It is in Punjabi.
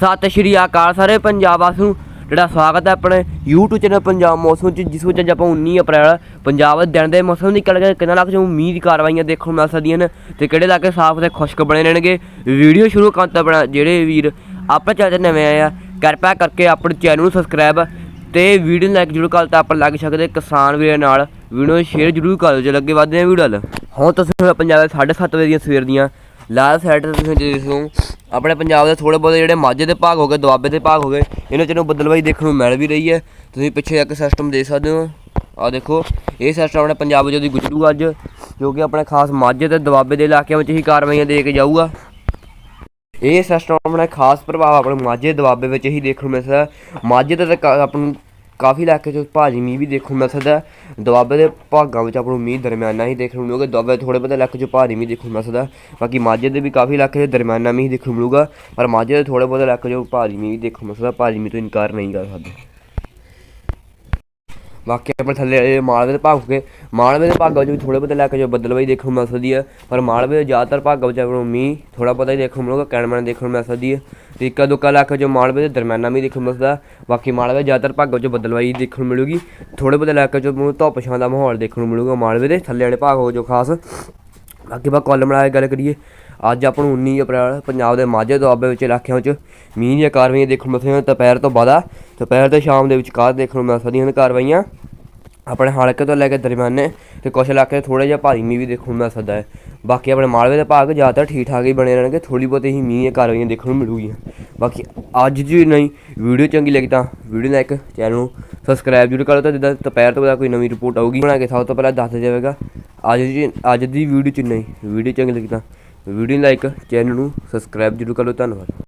ਸਤਿ ਸ਼੍ਰੀ ਅਕਾਲ ਸਾਰੇ ਪੰਜਾਬ ਵਾਸੀਆਂ ਨੂੰ। ਜਿਹੜਾ ਸਵਾਗਤ ਹੈ ਆਪਣੇ YouTube ਚੈਨਲ ਪੰਜਾਬ ਮੌਸਮ ਚ, ਜਿਸ ਵਿੱਚ ਅੱਜ ਆਪਾਂ 19 ਅਪ੍ਰੈਲ, ਪੰਜਾਬ ਦੇ ਦਿਨ ਦੇ ਮੌਸਮ ਦੀ ਗੱਲ ਕਰੀਏ, ਕਿੰਨਾ ਲੱਖ ਚੋਂ ਮੀਂਹ ਕਾਰਵਾਈਆਂ ਦੇਖਣ ਨੂੰ ਮਿਲ ਸਕਦੀਆਂ ਨੇ ਤੇ ਕਿਹੜੇ ਇਲਾਕੇ ਸਾਫ਼ ਤੇ ਖੁਸ਼ਕ ਬਣੇ ਰਹਿਣਗੇ। ਵੀਡੀਓ ਸ਼ੁਰੂ ਕਰਨ ਤੋਂ ਪਹਿਲਾਂ ਜਿਹੜੇ ਵੀਰ ਆਪਣੇ ਚੈਨਲ ਤੇ ਨਵੇਂ ਆਏ ਆ, ਕਿਰਪਾ ਕਰਕੇ ਆਪਣੇ ਚੈਨਲ ਨੂੰ ਸਬਸਕ੍ਰਾਈਬ ਤੇ ਵੀਡੀਓ ਨੂੰ ਲਾਈਕ ਜ਼ਰੂਰ ਕਰ ਤਾਂ ਆਪਾਂ ਲੱਗ ਸਕਦੇ ਕਿਸਾਨ ਵੀਰਾਂ ਨਾਲ ਵੀਡੀਓ ਸ਼ੇਅਰ ਜ਼ਰੂਰ ਕਰ ਦਿਓ ਜੇ ਲੱਗੇ ਵੱਧਦੇ ਆ ਵੀਡੀਓ ਵੱਲ। ਹੁਣ ਤੁਸੀਂ ਪੰਜਾਬ ਦੇ 7:30 ਵਜੇ ਦੀਆਂ ਸਵੇਰ ਦੀਆਂ, ਲਾਲ ਸਾਈਡ ਤੇ ਤੁਸੀਂ ਦੇਖੋ ਆਪਣੇ ਪੰਜਾਬ ਦੇ ਥੋੜੇ ਬਹੁਤੇ ਜਿਹੜੇ ਮਾਝੇ ਦੇ ਭਾਗ ਹੋ ਗਏ, ਦੁਆਬੇ ਦੇ ਭਾਗ ਹੋ ਗਏ, ਇਹਨਾਂ ਚ ਨੂੰ ਬਦਲਵਾਈ ਦੇਖਣ ਨੂੰ ਮਿਲ ਵੀ ਰਹੀ ਹੈ। ਤੁਸੀਂ ਪਿੱਛੇ ਇੱਕ ਸਿਸਟਮ ਦੇਖ ਸਕਦੇ ਹੋ। ਆ ਦੇਖੋ, ਇਹ ਸਿਸਟਮ ਆਪਣੇ ਪੰਜਾਬ ਵਿੱਚ ਉਹਦੀ ਗੁਜਰੂ ਅੱਜ, ਜੋ ਕਿ ਆਪਣੇ ਖਾਸ ਮਾਝੇ ਤੇ ਦੁਆਬੇ ਦੇ ਇਲਾਕਿਆਂ ਵਿੱਚ ਹੀ ਕਾਰਵਾਈਆਂ ਦੇ ਕੇ ਜਾਊਗਾ। ਇਹ ਸਿਸਟਮ ਆਪਣਾ ਖਾਸ ਪ੍ਰਭਾਵ ਆਪਣੇ ਮਾਝੇ, ਦੁਆਬੇ ਵਿੱਚ ਹੀ ਦੇਖਣ ਨੂੰ ਮਿਲ ਸਕਦਾ ਮਾਝੇ ਤੇ ਕਾ- ਆਪਾਂ ਨੂੰ ਕਾਫੀ ਇਲਾਕੇ 'ਚ ਭਾਰੀ ਮੀਂਹ ਵੀ ਦੇਖਣ ਨੂੰ ਮਿਲ ਸਕਦਾ ਹੈ। ਦੁਆਬੇ ਦੇ ਭਾਗਾਂ ਵਿੱਚ ਆਪਾਂ ਨੂੰ ਮੀਂਹ ਦਰਮਿਆਨਾ ਹੀ ਦੇਖਣ ਨੂੰ ਮਿਲੂਗਾ। ਦੁਆਬੇ ਦੇ ਥੋੜੇ ਬਹੁਤੇ ਇਲਾਕੇ 'ਚ ਭਾਰੀ ਮੀਂਹ ਦੇਖਣ ਨੂੰ ਮਿਲ ਸਕਦਾ ਬਾਕੀ ਮਾਝੇ ਦੇ ਵੀ ਕਾਫੀ ਇਲਾਕੇ 'ਚ ਦਰਮਿਆਨਾ ਮੀਂਹ ਦੇਖਣ ਨੂੰ ਮਿਲੂਗਾ। ਪਰ ਮਾਝੇ ਦੇ ਥੋੜੇ ਬਹੁਤੇ ਇਲਾਕੇ 'ਚ ਭਾਰੀ ਮੀਂਹ ਦੇਖਣ ਨੂੰ ਮਿਲ ਸਕਦਾ। ਭਾਰੀ ਮੀਂਹ ਤੋਂ ਇਨਕਾਰ ਨਹੀਂ ਕਰ ਸਕਦੇ। ਬਾਕੀ ਆਪਣੇ ਥੱਲੇ ਇਹ ਮਾਲਵੇ ਦੇ ਭਾਗ ਹੋ ਗਏ ਮਾਲਵੇ ਦੇ ਭਾਗਾਂ ਵਿੱਚ ਵੀ ਥੋੜੇ ਬਹੁਤੇ ਇਲਾਕੇ 'ਚ ਬੱਦਲਵਾਈ ਦੇਖਣ ਨੂੰ ਮਿਲ ਸਕਦੀ ਹੈ, ਪਰ ਮਾਲਵੇ ਦੇ ਜ਼ਿਆਦਾਤਰ ਭਾਗਾਂ ਵਿੱਚ ਆਪਾਂ ਨੂੰ ਮੀਂਹ ਥੋੜਾ ਬਹੁਤਾ ਹੀ ਦੇਖਣ ਨੂੰ ਮਿਲੂਗਾ ਕੈਨਮੈਨ ਦੇਖਣ ਨੂੰ ਮਿਲ ਸਕਦੀ ਹੈ, ਤੇ ਇੱਕਾ ਦੁੱਕਾ ਇਲਾਕੇ 'ਚ ਮਾਲਵੇ ਦੇ ਦਰਮਿਆਨਾ ਵੀ ਦੇਖਣ ਨੂੰ ਮਿਲਦਾ ਬਾਕੀ ਮਾਲਵੇ ਦੇ ਜ਼ਿਆਦਾਤਰ ਭਾਗਾਂ 'ਚ ਬੱਦਲਵਾਈ ਦੇਖਣ ਨੂੰ ਮਿਲੂਗੀ ਥੋੜੇ ਬਹੁਤੇ ਇਲਾਕੇ 'ਚ ਤੁਹਾਨੂੰ ਧੁੱਪ ਛਾਂ ਦਾ ਮਾਹੌਲ ਦੇਖਣ ਨੂੰ ਮਿਲੂਗਾ ਮਾਲਵੇ ਦੇ ਥੱਲੇ ਵਾਲੇ ਭਾਗ ਹੋ ਜੋ ਖਾਸ, ਬਾਕੀ ਬਾ ਕਾਲਮ ਨਾਲ ਗੱਲ ਕਰੀਏ ਅੱਜ ਆਪਾਂ ਨੂੰ 19 ਅਪ੍ਰੈਲ ਪੰਜਾਬ ਦੇ ਮਾਝੇ ਦੁਆਬੇ ਵਿੱਚ ਇਲਾਕਿਆਂ ਵਿੱਚ ਮੀਂਹ ਦੀਆਂ ਕਾਰਵਾਈਆਂ ਦੇਖਣ ਨੂੰ ਮਿਲਦੀਆਂ ਦੁਪਹਿਰ ਤੋਂ ਬਾਅਦ ਦੁਪਹਿਰ ਤੇ ਸ਼ਾਮ ਦੇ ਵਿਚਕਾਰ ਦੇਖਣ ਨੂੰ ਮਿਲ ਸਕਦੀਆਂ ਨੇ ਕਾਰਵਾਈਆਂ। ਆਪਣੇ ਹਲਕੇ ਤੋਂ ਲੈ ਕੇ ਦਰਮਿਆਨੇ ਤੇ ਕੁਝ ਇਲਾਕੇ ਥੋੜਾ ਜਿਹਾ ਭਾਰੀ ਮੀਂਹ ਵੀ ਦੇਖਣ ਨੂੰ ਮਿਲ ਸਕਦਾ ਹੈ। ਬਾਕੀ ਆਪਣੇ ਮਾਲਵੇ ਦੇ ਭਾਗ ਜ਼ਿਆਦਾਤਰ ਠੀਕ ਠਾਕ ਹੀ ਬਣੇ ਰਹਿਣਗੇ ਥੋੜੀ ਬਹੁਤੀ ਹੀ ਮੀਂਹ ਦੀਆਂ ਕਾਰਵਾਈਆਂ ਦੇਖਣ ਨੂੰ ਮਿਲੂਗੀਆਂ। ਬਾਕੀ ਅੱਜ ਜੀ ਨਹੀਂ ਵੀਡੀਓ ਚੰਗੀ ਲੱਗੀ ਤਾਂ ਵੀਡੀਓ ਲਾਈਕ, ਚੈਨਲ ਨੂੰ ਸਬਸਕ੍ਰਾਈਬ ਜ਼ਰੂਰ ਕਰੋ ਤਾਂ ਜਿੱਦਾਂ ਦੁਪਹਿਰ ਤੋਂ ਬਾਅਦ ਕੋਈ ਨਵੀਂ ਰਿਪੋਰਟ ਆਊਗੀ, ਬਣਾ ਕੇ ਸਭ ਤੋਂ ਪਹਿਲਾਂ ਦੱਸ ਜਾਵੇਗਾ। ਅੱਜ ਜੀ ਅੱਜ ਦੀ ਵੀਡੀਓ ਚ ਨਹੀਂ, ਵੀਡੀਓ ਚੰਗੀ ਲੱਗੀ ਤਾਂ ਵੀਡੀਓ ਲਾਈਕ ਚੈਨਲ ਨੂੰ ਸਬਸਕ੍ਰਾਈਬ ਜ਼ਰੂਰ ਕਰ ਲਓ ਧੰਨਵਾਦ।